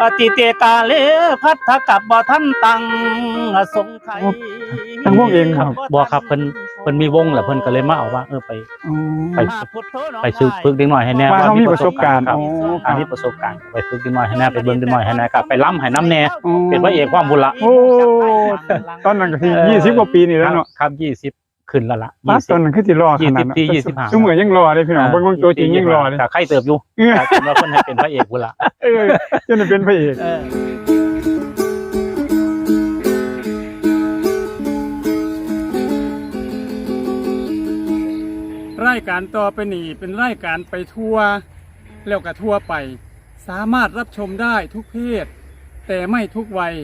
ปฏิเตกาเลพัทธกับบ่ท่านตังสงไขยทั้งวงเองครับบ่ครับเพิ่นเพิ่นมีวงแหละเพิ่นก็เลยมาเอาว่าเออไปอ๋อไปไปฝึกฝึกเด็กน้อยให้แน่ว่าเขามีประสบการณ์ครับอ๋ออันนี้ประสบการณ์ไปฝึกเด็กน้อยให้แน่ไปเบิ่งเด็กน้อยให้แน่ก็ไปล้ำให้น้ำแน่อ๋อเป็นพระเอกความบุญละโอ้ตอนนั้นก็ที่ยี่สิบกว่าปีนี่แล้วเนาะครับยี่สิบ ขึ้นแล้วล่ะป้าตอนนั้นคือสิรอขนาดนั้นยี่สิบปียี่สิบห้า ซุมื้อยังรอเลยพี่น้องเบิ่งเบิ่งตัวจริงยังรอเลย แต่ใครเติบอยู่เออ แต่ว่าเพิ่นให้เป็นพระเอกบุญละ เออจนได้เป็นพระเอกรายการต่อไปนี้เป็นรายการไปทัวร์แล้วก็ทัวร์ไป สามารถรับชมได้ทุกเพศ แต่ไม่ทุกวัย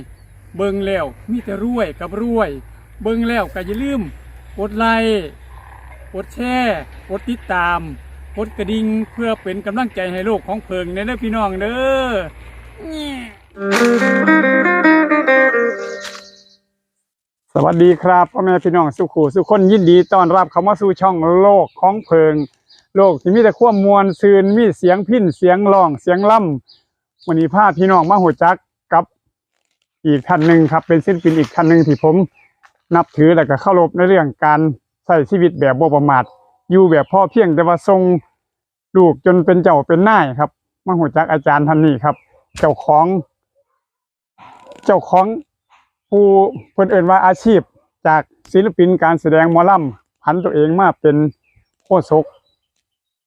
เบิ่งแล้วมีแต่รวยกับรวย เบิ่งแล้วก็อย่าลืม กดไลค์กดแชร์กดติดตามกดกระดิ่งเพื่อเป็นกำลังใจให้โลกของเพิงในเด้อพี่น้องเด้อสวัสดีครับพ่อแม่พี่น้องสุขูสุขคนยินดีต้อนรับเข้ามาสู่ช่องโลกของเพิง โลกที่มีแต่ความมวลซืนมีเสียงพิ้นเสียงร้องเสียงล่ำวันนี้พาพี่น้องมาหัวจักกับอีกท่านหนึ่งครับ เป็นศิลปินอีกท่านหนึ่งที่ผม นับถือและก็เคารพในเรื่องการใช้ชีวิตแบบบ่ประมาทอยู่แบบพ่อเพียงแต่ว่าทรงลูกจนเป็นเจ้าเป็นนายครับมาหัวจักอาจารย์ท่านนี้ครับ เจ้าของ เจ้าของผู้เพิ่นเอ่นว่าอาชีพ จากศิลปินการแสดงมอลำผันตัวเองมาเป็นโคศก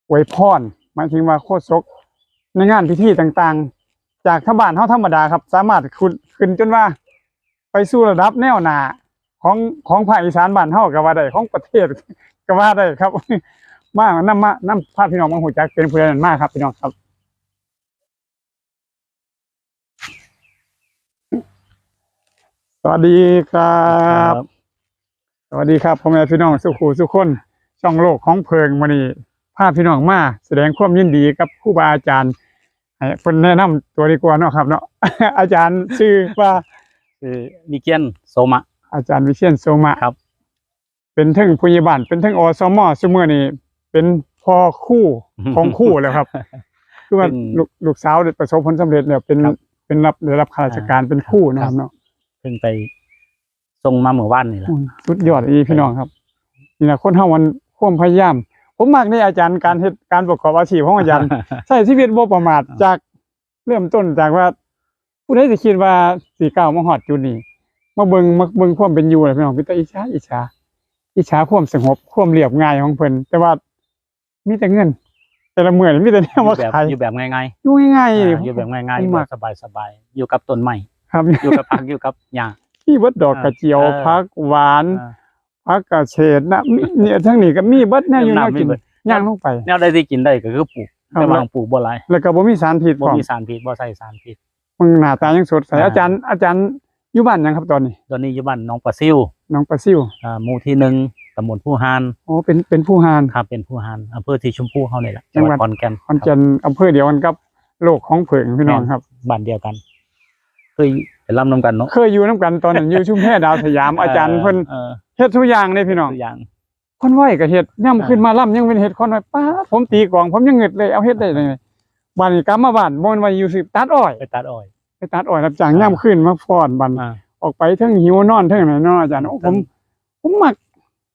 ไวยพรหมายถึงว่าโคศกในงานพิธีต่างๆ จากชาบ้านเฮาธรรมดาครับ สามารถขึ้นขึ้นจนว่า ไปสู่ระดับแนวหนา ของของภาคอีสานบ้านเฮาก็ว่าได้ของประเทศก็ว่าได้ครับ มานำมานำพาพี่น้องมาหูจักเป็นผู้ใหญ่มากครับ พี่น้องครับสวัสดีครับ สวัสดีครับพ่อแม่พี่น้องสุขูสุขคน ช่องโลกของเพิงวันนี้พาพี่น้องมาแสดงความยินดีกับครูบาอาจารย์ให้เพิ่นแนะนำตัวดีกว่าเนาะครับ เนาะอาจารย์ชื่อว่าคือนิเกียนโซมะ อาจารย์วิเชียนโซมะครับ เป็นทั้งผู้ใหญ่บ้านเป็นทั้งอสมซุมื้อนี้เป็นพ่อคู่ของคู่แล้วครับ คือว่าเป็นลูกลูกสาวได้ประสบผลสำเร็จแล้วเป็นครับเป็นรับได้รับข้าราชการเป็นคู่นะครับเนาะเพิ่งไปส่งมาเมื่อวานนี่แหละอืมสุดยอดอีพี่น้องครับ นี่นะคนเฮามันความพยายาม ผมมักในอาจารย์การเฮ็ดการประกอบอาชีพของอาจารย์ใช้ชีวิตบ่ประมาทจากเริ่มต้นจากว่าผู้ใดสิคิดว่าสิก้าวมาฮอดจุดนี้ มาเบิ่งมาเบิ่งความเป็นอยู่เลยพี่น้องเป็นตาอิจฉาอิจฉาอิจฉาความสงบความเรียบง่ายของเพิ่นแต่ว่ามีแต่เงิน แต่ละมื้อนี่มีแต่แนวอยู่มาแบบขายอยู่แบบง่ายอยู่ง่ายๆๆอ่าอยู่แบบง่ายๆอยู่มากแบบสบายๆอยู่กับต้นไม้ครับอยู่กับผักอยู่กับหญ้ามีเบิดดอกกระเจียวเออผักหวานอ่าผักกระเฉดนะมีเนี่ยทั้งนี้ก็มีเบิดแน่อยู่แนวน้ำมีกินเบิดย่างลงไปแนวใดที่กินได้ก็คือปลูกครับแต่ว่าปลูกบ่หลายแล้วก็บ่มีสารพิษบ่พร้อมมีสารพิษบ่ใส่สารพิษมึงหน้าตายังสดใสอ่าอาจารย์อาจารย์ อยู่บ้านยังครับตอนนี้ตอนนี้อยู่บ้านหน้องปลาซิวน้องปลาซิวอ่าหมู่ที่หนึ่งตำบลผู้ฮานโอ้เป็นเป็นผู้หานครับเป็นผู้ฮานอำเภอที่ชมพูเฮานี่แหละจัจังงหหวัวัดดขอนแก่นคอนเจนอำเภอเดียวกันกับโลกของเผิงพี่น้องครับบ้านเดียวกัน เคยไปร่ำนำกันเนาะเคยอยู่น้ำกันตอนนั้นอยู่ชุมแพดาวสยามอาจารย์เพิ่นเออเฮ็ดทุกอย่างเลยพี่น้องตัวอย่างคนไหวก็เฮ็ดย่ำขึ้นมาล่ำยังเป็นเฮ็ดคนไหวป้าดผมตีกลองผมยังเงึดเลยเอาเฮ็ดได้เลยบ้านนี้กลับมาบ้านบ่แม่นว่าอยู่สิตัดอ้อยไปตัดอ้อยไป ตัดอ้อยรับจ้างย่ำขึ้นมาฟ้อนบันอ่า ออกไปเทั้งหิวนอนเทั้งไหนเนาะอาจารย์โอ้ผมผมมัก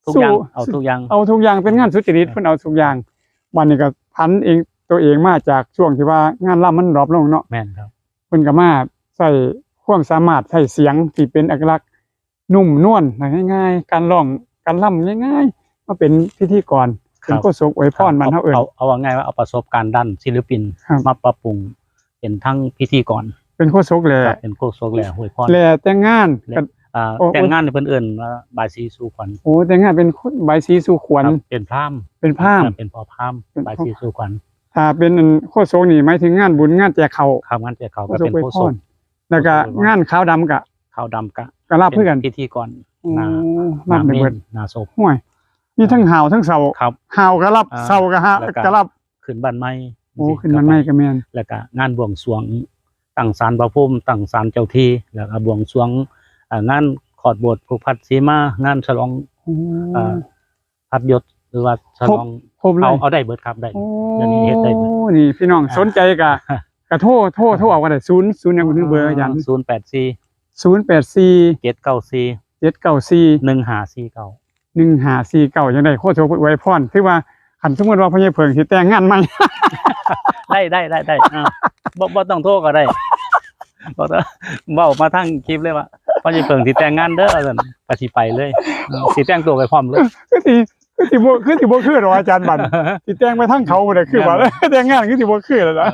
ทุกอย่างสู้เอาทุกอย่างเอาทุกอย่างเป็นงานสุจริตเพิ่นเอาทุกอย่างวันนี้ก็พันเองตัวเองมาจากช่วงที่ว่างานล่ำมันดรอปลงเนาะ แม่นครับ เพิ่นก็มาใส่ความสามารถใส่เสียงที่เป็นเอกลักษณ์นุ่มนวลง่ายๆ การร้องการล่ำง่ายๆมาเป็นพิธีกรเป็นโฆษกอวยพรมันเฮาเอิ้นเอาเอาว่าง่ายว่าเอาประสบการณ์ด้านศิลปินครับ มาปรับปรุงเป็นทั้งพิธีกร เป็นโฆษกแหละครับเป็นโคโซกแหล่หวยพรแหละแต่งงานแหละก็อ่าโอ้ แต่งงานในเพิ่นเอิ้นว่าบายสีสู่ขวัญโอ้แต่งงานเป็นคนใบายสีสู่ขวัญครับเป็นพราหมณ์เป็นพราหมณ์เป็นพ่อพราหมณ์เป็นบายสีสู่ขวัญถ้าเป็นอันโฆษกนี่หมายถึงงานบุญงานแจกเขาวคำงานแต่เขาโฆก็ษกเป็นอวยโคพโซรแล้วก็งานขาวดำก็ขาวดำกะก็รับเพื่อกันพิธีกรโอ้หนารับหได้นาเบิเมดนหนาศพห่วยมีทั้งห่าวทั้งเสาครับ ห่าวก็รับอ่าเสาก็ฮะแล้วก็ก็รับขึ้นบ้านไม้โอ้ขึ้นมันไม่ก็แม่นแล้วก็งานบวงสรวง ตั้งศาลพระภูมิตั้งศาลเจ้าที่แล้วก็บวงสรวงอ่างานขอดบทผูกพัดสีมางานฉลองโอ้อ่าพัดยศหรือว่าฉลองครบเลเอายเอาได้เบิดครับได้โอ้เดี๋ยวนี้เฮ็ดได้เบิดนี่พี่น้องสนใจกะกะโทรโทรโทรเอากันได้ศูนย์ศูนย์ยังบ่ถึงเบอร์อาจารย์ศูนย์แปดสี่ศูนย์แปดสี่เจ็ดเก้าสี่เจ็ดเก้าสี่หนึ่งหาสี่เก้าหนึ่งหาสี่เก้ายังได้โคตรโทรไว้พรคือว่า ขันสมมติว่าพ่อใหญ่เพิงสิแต่งงานใหม่ ได้ได้ได้ได้อ่าบ่บ่ต้องโทรก็ได้บ่ต้องเว้ามาทั้งคลิปเลยว่าพอสิเพิ่งสิแต่งงานเด้อซั่นก็สิไปเลยเออสิแต่งตัวไปพร้อมเลยคือสิคือสิบ่คือสิบ่คือหรอกอาจารย์บันสิแต่งไปทั้งเขาบ่ได้คือว่าแต่งงานคือสิบ่คือแล้วเอนะ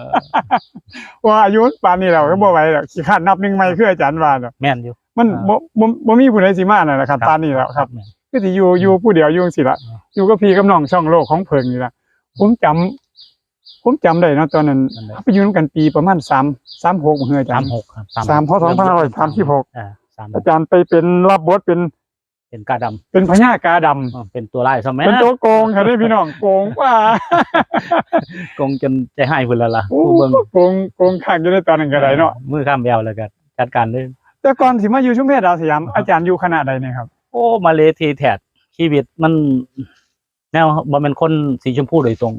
อว่าอายุป่านนี้แล้วก็บ่ไหวแล้วขี้ขาดนับหนึ่งใหม่คืออาจารย์ว่าเนาะแม่นอยู่มันอ่าบ่บ่บ่มีผู้ใดสิมานั่นแหละครับป่านนี้แล้วครับแม่นคือสิอยู่อยู่ผู้เดียวอยู่จังซี่ล่ะ อ่าอยู่กับพี่กับน้องช่องโลกของเพิงนี่ล่ะผมจำผมจำได้เนาะตอนนั้นนั่นแหละไปอยู่นำกันปีประมาณ3 36บ่เฮืออาจารย์36ครับสามพศ2536อ่าสามอาจารย์ไปเป็นรับบทเป็นเป็นกาดำเป็นพญากาดำอ๋อเป็นตัวร้ายซะแม่เป็นตัวโกงค่ะได้พี่น้องโกงว่ากงจนใจหายพุ่นแล้วล่ะโอ้ผู้เบิ่งโกงโกงข้างอยู่ในตอนนั้นก็ได้เนาะมือข้ามแววแล้วก็จัดการเลยแต่ก่อนสิมาอยู่ชุมเพชรดาวสยามอาจารย์อยู่คณะใดเนี่ยครับ โอ้มาเลทีแทดชีวิตมัน แนวบ่เป็นคนสีชมพูโดยตรง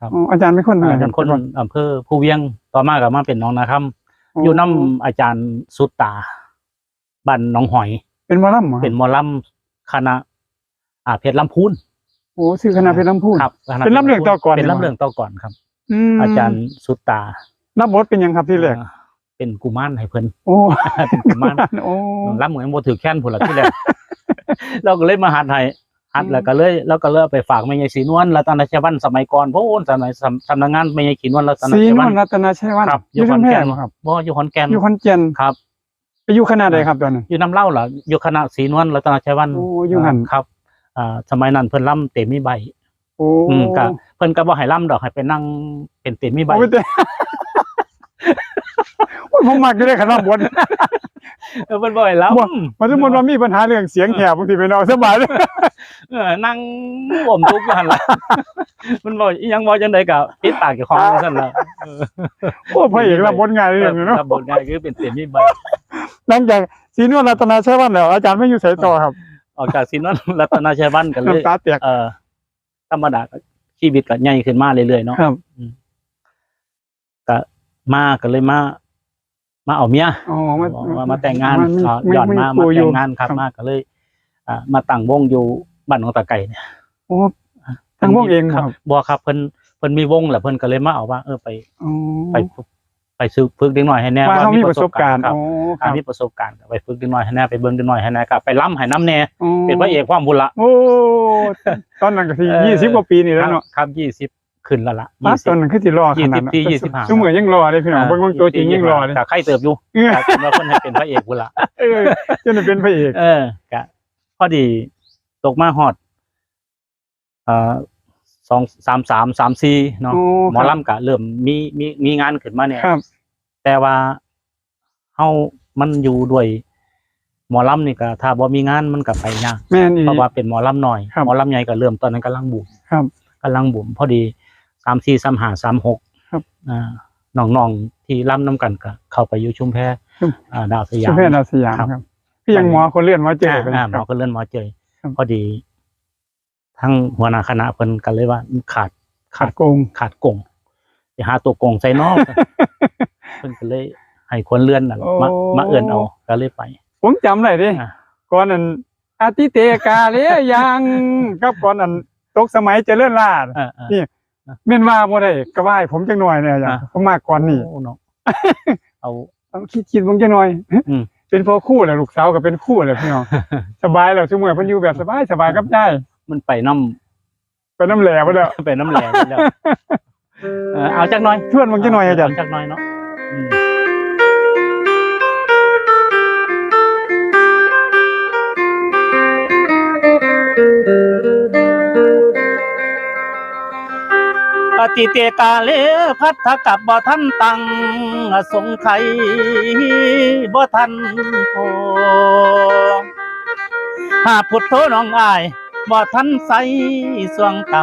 อ๋ออาจารย์เป็นคนไหนคเป็รับนคนอำเภอภูเวียงต่อมาก็มาเป็นน้องนาคำอยู่น้ำอาจารย์สุตตาบ้านหน้องหอย เป็นหมอลำหรอเป็นหมอลำคณะอ่าเพชรลำพูนโอ้ชื่อคณะเพชรลำพูนครับคณะเป็นลำเรื่องต่อก่อนเป็นนี่หว่าลำเรื่องต่อก่อนครับมอาจารย์สุตตารับบทเป็นหยังครับที่แรกอ่าเป็นกุมารให้เพิ่นโอ้เป็นกุมารโอ้ลำเหมือนโมถือแค้นผุนละที่แรกเราก็เลยมาหัดให้ หัดแล้วก็เลยแล้วก็เลยเอาไปฝากแม่ยายศรีนวลรัตนชวันสมัยก่อนเพราะโอนสมัยสำสำนักงานแม่ยายศรีนวลรัตนสีชนวัวนลรัตนาชัยวันครับอยู่อยู่ชุมขอนเพแก่ชนรบ่ครับบ่อยู่ขอนแก่นอยู่ขอนแก่นครับไปอยู่คณะใดครับตอนนั้นอยู่น้ำเล่าเหรออยู่คณะศรีนวลรัตนชวันโอ้อยู่หั่นครับอ่าสมัยนั้นเพิ่นล่ำเต็มมีใบโอ้อืมก็เพิ่นก็บ่ให้ล่ำดอกให้ไปนั่งเป็นเต็มมีใบ โอ้ยแต่โอ้ยผมมักอยู่ได้คณะบทเออเพิ่นบ่ให้ล่บ่ำมันสมมติว่ามีปัญหาเรื่องเสียงแหบบางทีไปนอนสบายเลยเออนั่งอมทุกข์อยู่หั่นล่ะมันบ่อีหยังบ่จังได๋ก็ปิดปากเจ้าของซั่นล่ะเออโอ้พระเอกรับบทง่ายเลยเนาะรับบทง่ายคือเป็นเต็มมีใบหลังจากสีนวลรัตนาชัยวันแล้วอาจารย์ไม่อยู่ไสต่อครับ ออกจากสินวันรัตนาชัยวันกันเลยน้ำตาแตกเออธรรมดาก็ชีวิตก็ใหญ่ขึ้นมาเรื่อยๆเนาะครับก็มาก็เลยมา มาเอาเมียอ๋อมามามาแต่งงานมัอ่าไม่ย้อนไม่มาไม่มาอแต่ยู่งงานครับมาก็เลยอ่ามาตั้งวงอยู่บ้านของตะไก่เนี่ยโอ้ทางพวกเองครับ บ่ครับเพิ่นเพิ่นมีวงแหละเพิ่นก็เลยมาเอาว่าเออไปอ๋อไปไปซื้อฝึกเด็กน้อยให้แน่ว่าเขามีประสบการณ์ครับ อ๋อคอ่ารับมีประสบการณ์ก็ไปฝึกเด็กน้อยให้แน่ไปเบิ่งเด็กน้อยให้แน่ก็ไปล้ำให้น้ำแน่อ๋อเป็นพระเอกความบุญละ โอ้ตอนนั้นก็ที่เออยี่สิบกว่าปีนี่แล้วเนาะ ครับยี่สิบ ขึ้นและละป้ายี่สิตบอนนั้นคือสิรอขนาดนั้นยี่สิบปียี่สิบห้าชั่วโมงยังรอเลยพี่น้องเบิ่งเบิ่งตัวจริงยังรอเลย แต่ใครเติบอยู่เออ แต่ว่าคนให้เป็นพระเอกบุญละเออจนได้เป็นพระเอกเออกะพอดีตกมาฮอดเอ่อสองสามสามสามสี่เนาะโอ้หมอลำกะเริ่มมีมีมีงานขึ้นมาเนี่ย ครับ แต่ว่าเฮามันอยู่ด้วย หมอลำนี่ก็ถ้าบ่มีงานมันก็ไปยากแม่นอี เพราะว่าเป็นหมอลำหน่อยครับหมอลำใหญ่ก็เริ่มตอนนั้นกำลังบูมครับ กำลังบูมพอดีสามสี่สามห้าสามหกครับอ่าน้องๆที่ล่ำน้ำกันก็เข้าไปอยู่ชุมแพชุม อ่าดาวสยาชุมมเพชรดาวสยามครับครับพี่ยังหมอคนเลื่อนมาเจออ่าไปอ่าหคมรัอบก็เลื่อนหมอเจยครับ พอดี ทั้งหัวหน้าคณะเพิ่นกันเลยว่าขาดขาดโกง ขาดกงไปหาตัวกงใส่นอก เพิ่นก็เลยให้คนเลื่อนน่ะมาโอ้มาเอื่นเอาก็เลยไป ผมจำได้เดิอ่า ก่อนนั้นอาทิเตกาเลยยังครับก่อนนั้นตกสมัยเจริญราษฎร์เออเออนี่ แม่นว่าบ่ได้ก็ว่าให้ผมจังหน่อยเนี่ยอย่างอ่าผมมาก่อนนี่โอ้เนาะเอา เอาคิดคิดผมจังหน่อย อืม เป็นพ่อคู่แหละลูกสาวก็เป็นคู่แหละพี่น้อง สบายแล้วชั่วโมงเพิ่นอยู่แบบสบายสบายกับยายมันไปน้ำไปน้ำแหล่บ่แล้วไปน้ำแหลมไปแล้วเออเอาจักหน่อยชวนผมจังหน่อยอาจารย์ เจักหน่อยเนาะอืม ปฏิเตกาเลพัทธกับบ่ทันตังสงไขยบ่ทันโพหาพุทโธน้องอายบ่ทันใสสวงก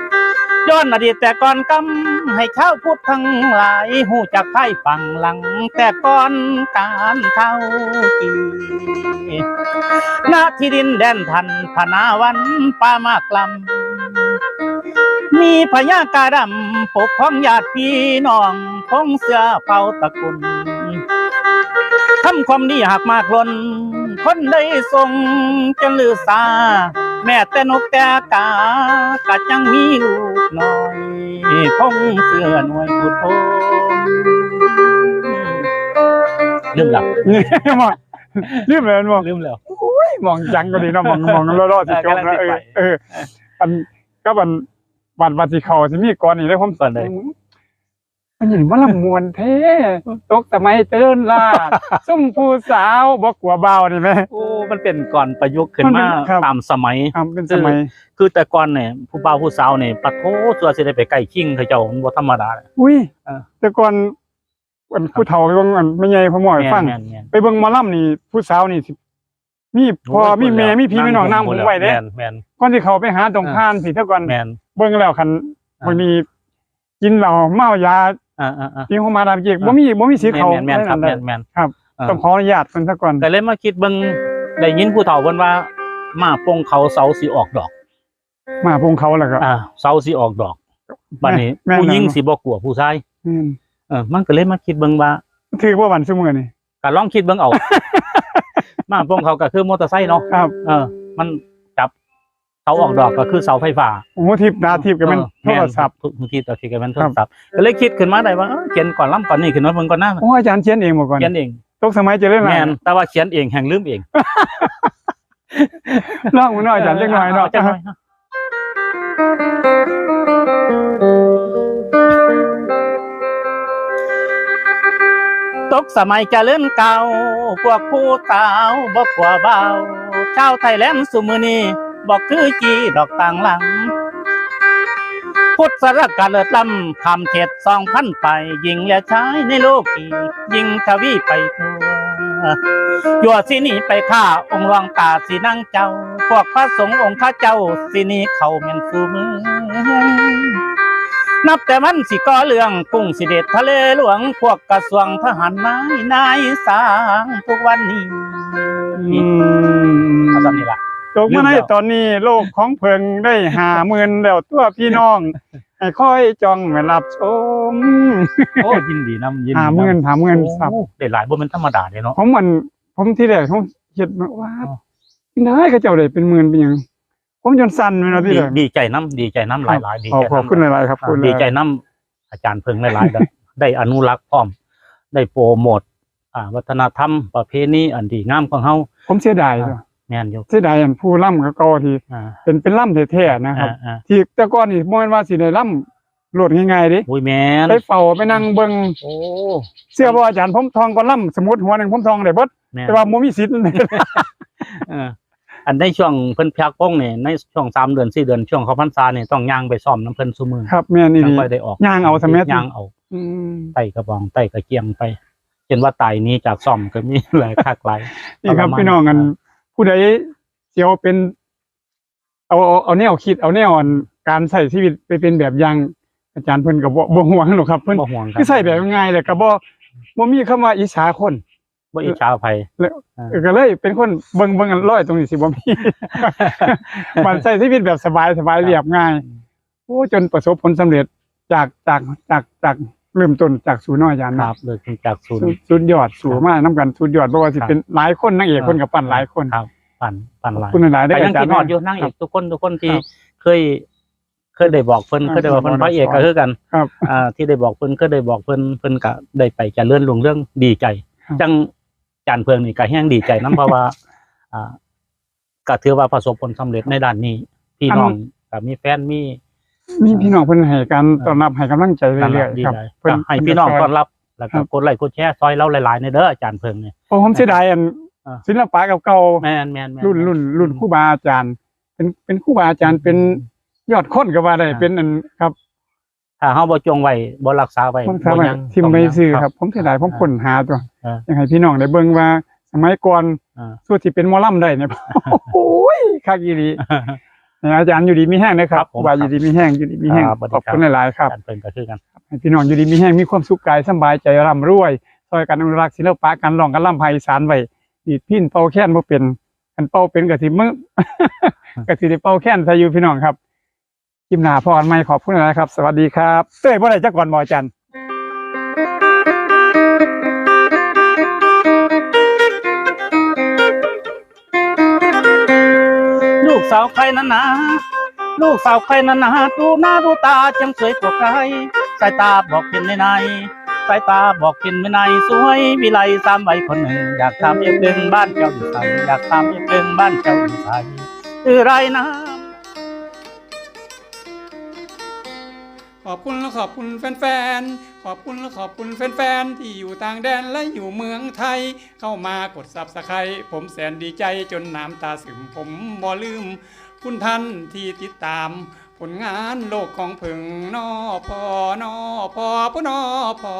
ำย้อนอดีตแต่ก่อนกำให้ชาวพุทธทั้งหลายหูจักไพ่ฟังหลัง แต่ก่อนการเท่ากีณที่ดินแดนทันพนาวันป่ามากลำ มีพญากาดำปกครองญาติพี่น้องพงเสือเผ่าตระกุลทำความดีหักมากล้น คนได้ทรงจังลือสา แม่แต่นกแต่กากะจังมีลูกน้อยพงเสือหน่วยบุตรโทลืมหลับมองลืมเลยมองลืมแล้วมองจังก็ดีเนาะมองมองรอดๆสิจบเออกำลันะงสิเอไปอเอออันก็บัน บันบันสิเขาสิมีก่อนนี่ได้ผมก่อนเลยมันเห็นว่าลำมวนเท่ตกสมัยเตือนล่าส้มผู้สาวบอกกลัวเบานี่ไหมโอ้มันเป็นก่อนประยุกต์ขึ้นมันเป็มานครับตามสมัยครับเป็นสมัย คือแต่ก่อนเนี่ยผู้บ่าวผู้สาวเนี่ยปัดโทตัวสิได้ไปใกล้ชิงเขาเจ้ามันบ่ธรรมดาเลยอุ้ยเออแต่ก่อนอันผู้เฒ่าไปเบิ่งอันไม่ใหญ่พ่อหมอให้ฟังแม่นแม่นไปเบิ่งหมอลำนี่ผู้สาวนี่สิ มีๆพ่อมีแม่มีพี่มีน้องน้ำหงไว้เด้แม่นแม่นก่อนที่เขาไปหาตรงพานสิเท่าก่อนแม่นเบิ่งแล้วคันอ่าบางทีกินเหล้าเมายาอ่าอ่าอ่ากินของมาดามเจกบ่มีบ่มีสิทธิ์เขาแม่นแม่นครับได้แม่นแม่นครับอ่าต้องขออนุญาตเพิ่นซะก่อนก็เลยมาคิดเบิ่งได้ยินผู้เฒ่าเพิ่นว่ามาปงเขาเสาสิออกดอก มาพงเขาแล้วก็อ่าเสาสิออกดอกบัดนี้แม่นผู้หญิงแม่นสิบ่กลัวผู้ชายอืมเออมันก็เลยมาคิดเบิ่งว่าถือว่าวันซุมื้อนี่ก็ลองคิดเบิ่งเอา มาปงเขาก็คือมอเตอร์ไซค์เนาะครับ เออ มันจับเสาออกดอกก็คือเสาไฟฟ้าโอ้โหทิพย์ดาทิพย์ก็เป็นโทรศัพท์บางทีต่อทีก็เป็นโทรศัพท์ก็เลยคิดขึ้นมาได้ว่าเอ้อเขียนก่อนล้ำก่อนนี่ขึ้นมาเบิ่งก่อนหน้าโอ้อาจารย์เขียนเองบ่ก่อนเขียนเองตกสมัยเจะเล่นอะไรแม่นแต่ว่าเขียนเองแห่งลืมเองลองมาหน่อยอาจารย์จักหน่อยเนาะจักหน่อยเนาะ กสมัยเจะเล่นเก่า พวกผู้สาวบอกว่าเบาชาวไทยแลนด์สุมือนีบอกคือจีดอกต่างหลัง พุทธสรกาเลิศลำคำเทศสองพันไปยิงและชายในโลกอียิงทวีไปทั่วยัวสินีไปฆ่าองค์รองตาสีนั่งเจ้า พวกพระสงฆ์องค์ข้าเจ้าสินีเข้าเมีนสูมือง นับแต่มันสิก่อเรื่องกุ้งสิเด็ดทะเลหลวง พวกกระทรวงทหารนายนายสร้างทุกวันนี้อืมเอาจำนี่ละตกมาในตอนนี้โลกของเพิงได้หาหมื่นแล้วตัวพี่น้องให้ค่อยจ้องมารับชมโอ้ยินดีนำยินดีหาหมื่นนำหาหมื่นครับโอ้ได้หลายบ่เป็นธรรมดาเลยเนาะผมมันผมที่แรกผมเห็ดมาว่าอ๋อพี่นายเขาเจ้าได้เป็นหมื่นเป็นหยัง ผมจนสั่นไปเนาะที่ดีแรกดีใจน้ำดีใจน้ำหลายหลายๆดีขอบใจขอบน้ำคุณหลายๆครับอ่าคุณดีใจน้ำอาจารย์เพิงหลายๆได้ได้อนุรักษ์พร้อม ได้โปรโมทอ่าวัฒนธรรมประเพณีอันดีงามของเฮาผมเสียดายอ่าแม่นอยู่เสียดายอันผู้ล่ำกับเก่าที่อ่าเป็นเป็นล่ำแท้ๆนะครับ อ่าอ่าที่แต่ก่อนนี่บ่แม่นว่าสิได้ล่ำโหลดง่ายๆเดิอุ้ยแม่นไปเฝ้าไปนั่งเบิ่งโอ้เสื้อบ่อาจารย์ผมทองก็ล่ำสมมุติหัวหนึงผมทองได้เบิดแม่นแต่ว่าบ่มีสิทธิ์ เออ อันในช่วงเพิ่นพักป้องเนี่ยในช่วงสามเดือนสี่เดือนช่วงเขาพรรษาเนี่ยต้องย่างไปซ่อมน้ำเพิ่นซุมือครับแม่นี่จัดีงค่อยได้ออกย่างเอาสมัยย่างเอาอืมไต่กระบองไต่กระเจียงไปเช่นว่าไต่นี้จากซ่อมก็มีหลายคักหลายนี่ครับประมาณพี่น้องกันอ่าผู้ใดเสียวเป็นเอาเอาเอาแนวคิดเอาแนวอันการใช้ชีวิตไปเป็นแบบอย่างอาจารย์เพิ่นก็บ่บ่ห่วงหรอกครับ เพิ่นบ่ห่วงครับคือใช้แบบง่ายเลยก็บ่บ่มีคำว่าอิจฉาคน บ่อิจฉาภัยเออก็เลยเป็นคนเบิ่งเบิ่งอันร้อยตรงนี้สิบ่มีมันใช้ชีวิตแบบสบายสบายเรียบง่ายโอ้จนประสบผลสำเร็จจากจากจากจากเริ่มต้นจากศูนย์น้อยอาจารย์คนะรับเลยจากศูนย์สุดสุดยอดสูงมากน้ำกันสุดยอดเพราะว่าสิครับเป็นหลายคนนางเอกคนกับปั้นหลายคนครับปั่นปั่นหลายคุณหลายได้แต่ยังอาจารคิดย์ฮอดอยู่นั่งคเอรับกทุกคนทุกคนที่ครับเคย เคยได้บอกเพิ่นครับเคยได้บอกเพิ่นครับพระเอกก็คือกันครับอ่าที่ได้บอกเพิ่นเคยได้บอกเพิ่นเพิ่นก็ได้ไปเจะเลื่อนลงเรื่องดีใจครับจัง จานเพิงนี่ก็แห้งดีใจนํเพราะว่าอ่าก็ถือว่าประสบผลสำเร็จในด้านนี้ พี่น้องก็มีแฟนมีมีพี่น้องเพิ่นให้การต้อนรับให้กำลังใจต้อนเรื่รัอบยดีๆครับเลยเพิ่ก็ให้พี่น้องต้อนรับแล้วครัก็บกดไลค์กดแชร์ซอยเราหลายๆในเด้ออาจารย์เพิงเนี่ยโอ้ผมเสียดายอันอ่าศิลปะเก่าแม่นแม่นแม่ๆรุ่นรุ่นรุ่นครูบาอาจารย์ เป็นเป็นครูบาอาจารย์เป็นยอดคนก็ว่าได้อ่าเป็นอันครับถ้าเฮาบ่จงไว้บ่รักษาไว้ผมทำไมบ่ยังทิมต้องไปยังซื้อครับ ผมเสียดายผมค้นหาตัว อ่าอยากให้พี่น้องได้เบิ่งว่า สมัยก่อนอ่าสู้ที่เป็นหมอลำได้เนี่ยโอ้ยคักอีหลีอาจารย์อยู่ดีมีแห้งนะครับครับผมครูบาอยู่ดีมีแห้งอยู่ดีมีแห้งครับสวัสดีขอบครับคุณหลายๆครับอาจารย์เพิงก็คือกันให้พี่น้องอยู่ดีมีแห้งมีความสุขกายสำบายใจร่ำรวยซอยกันอนุรักษ์ศิลปะการร้องการล่ำไพศาลไว้ดีดพินเป่าแค้นบ่เป็นคันเป่าเป็นก็สิมึกสิได้เป่าแค้นใส่อยู่พี่น้องครับคลิปหน้าพอกันใหม่ขอบคุณนะครับ สวัสดีครับเต้ยบ่ได้จักก่อนหมอจัน สาวใครนั้นนะลูกสาวใครนั้นนะดูหน้าดูตาจังสวยกว่าใคร สายตาบอกเป็นในในสายตาบอกเป็นในในสวยวิไลสามใบคนหนึ่งอยากทำเอียงเดึงบ้านเจ้าอยู่ใสอยากทำเอียงเดึงบ้านเจ้าอยู่ใสคือไรนะ ขอบคุณและขอบคุณแฟนๆ ขอบคุณและขอบคุณแฟนๆ ที่อยู่ต่างแดนและอยู่เมืองไทย เข้ามากดซับสไครต์ผมแสนดีใจจนน้ำตาซึมผมบ่ลืม คุณท่านที่ติดตาม ผลงานโลกของผึ่งนอพอนอพอพนอพอ